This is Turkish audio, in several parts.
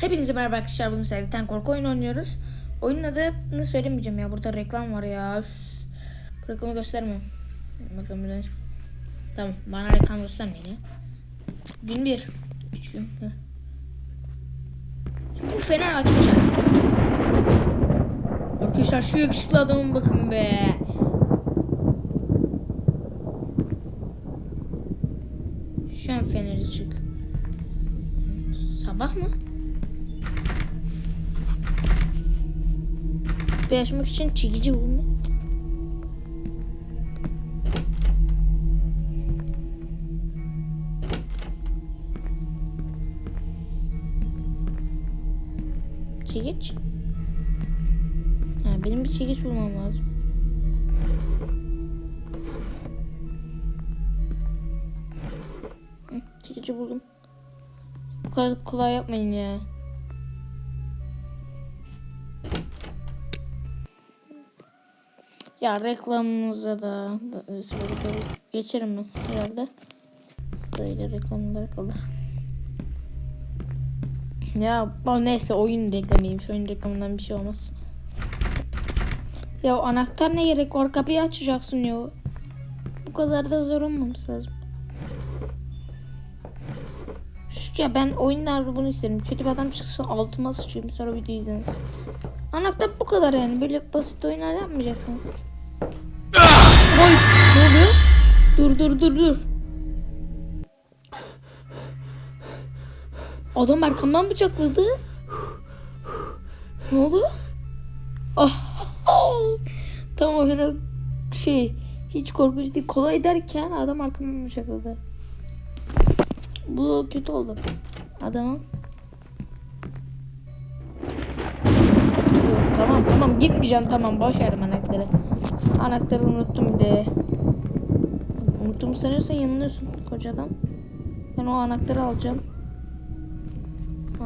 Hepinize merhaba arkadaşlar. Bugün sizlerle bir tane korku oyunu oynuyoruz. Oyunun adını söylemeyeceğim ya. Burada reklam var ya. Üf. Reklamı göstermiyorum. Bakalım de- Tamam. Bana reklam göstermeyin ya. Gün bir. Üç gün. Heh. Bu fener yani. Arkadaşlar şu yakışıklı adamın bakın be. Şu an feneri çık. Sabah mı? Kapıyı açmak için çekici bulma. Çekiç. Ha, benim bir çekiç bulmam lazım. Çekici buldum. Bu kadar kolay yapmayın ya. Ya reklamınıza da, da böyle geçerim ben herhalde. Böyle reklamlar kalır. Ya bu neyse oyun reklamıymış. Oyun reklamından bir şey olmaz. Ya anahtar ne gerek var? Kapıyı açacaksın ya. Bu kadar da zor olmaması lazım. Şu ya ben oyunlarda bunu isterim. Kötü bir adam çıksa altıma sıçayım sonra video izleriz. Anahtar bu kadar yani. Böyle basit oyunlar yapmayacaksınız. Oy Dur dur dur dur. Adam arkamdan bıçakladı. Ne oldu? Ah, tamam öyle şey hiç korkunç değil kolay derken adam arkamdan bıçakladı. Bu kötü oldu. Adamın. Tamam tamam gitmeyeceğim tamam boş ver anahtarı. Anahtarı unuttum bir de. Unuttum sanıyorsan yanılıyorsun koca adam. Ben o anahtarı alacağım.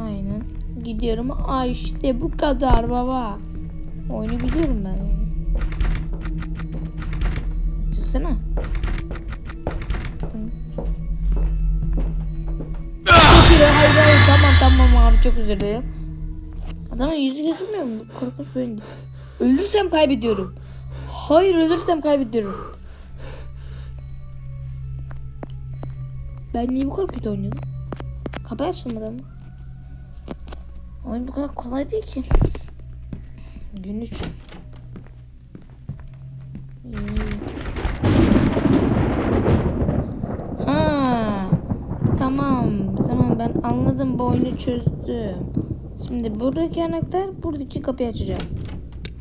Aynen. Gidiyorum. Ay işte bu kadar baba. Oyunu biliyorum ben. Düşünsene. Hayır hayır tamam tamam abi çok özür dilerim. Adamın yüzü gözükmüyor mu? Korkunç bir oyun değil. Ölürsem kaybediyorum. Hayır ölürsem kaybediyorum. Ben niye bu kadar kötü oynadım? Kapı açılmadı mı? Oyun bu kadar kolay değil ki. Gün 3. Ha, tamam. Tamam ben anladım bu oyunu çözdüm. Şimdi buradaki anahtar buradaki kapıyı açacağım.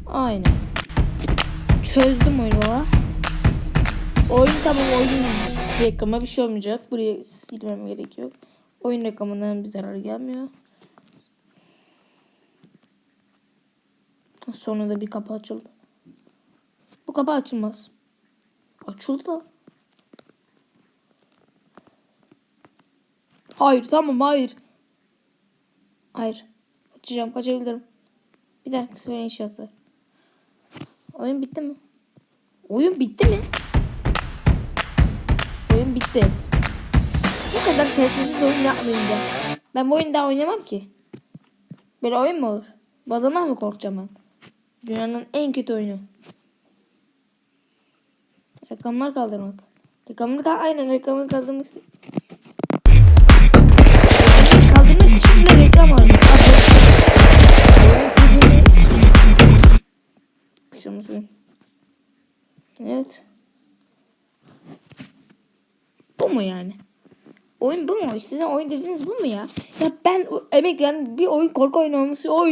Aynen. Çözdüm oyunu. Oyun tamam oyun reklamı bir şey olmayacak. Buraya silmem gerek yok. Oyun reklamından bir zarar gelmiyor. Sonunda bir kapı açıldı. Bu kapı açılmaz. Açıldı da. Hayır tamam hayır. Hayır. Kaçacağım kaçabilirim. Bir dakika söyle inşaatı. Oyun bitti mi? Oyun bitti mi? Bitti. Bu kadar kalitesiz oyun yapmayacağım. Ben bu oyunu daha oynamam ki. Böyle oyun mu olur? Bu adamdan mı korkacağım ben? Dünyanın en kötü oyunu. Reklamlar kaldırmak. Reklamları kal aynen reklamları kaldırmak. Reklamları kaldırmak için de reklam var. Mu yani? Oyun bu mu? Sizin oyun dediğiniz bu mu ya? Ya ben emek yani bir oyun korku oyunu olması oyun.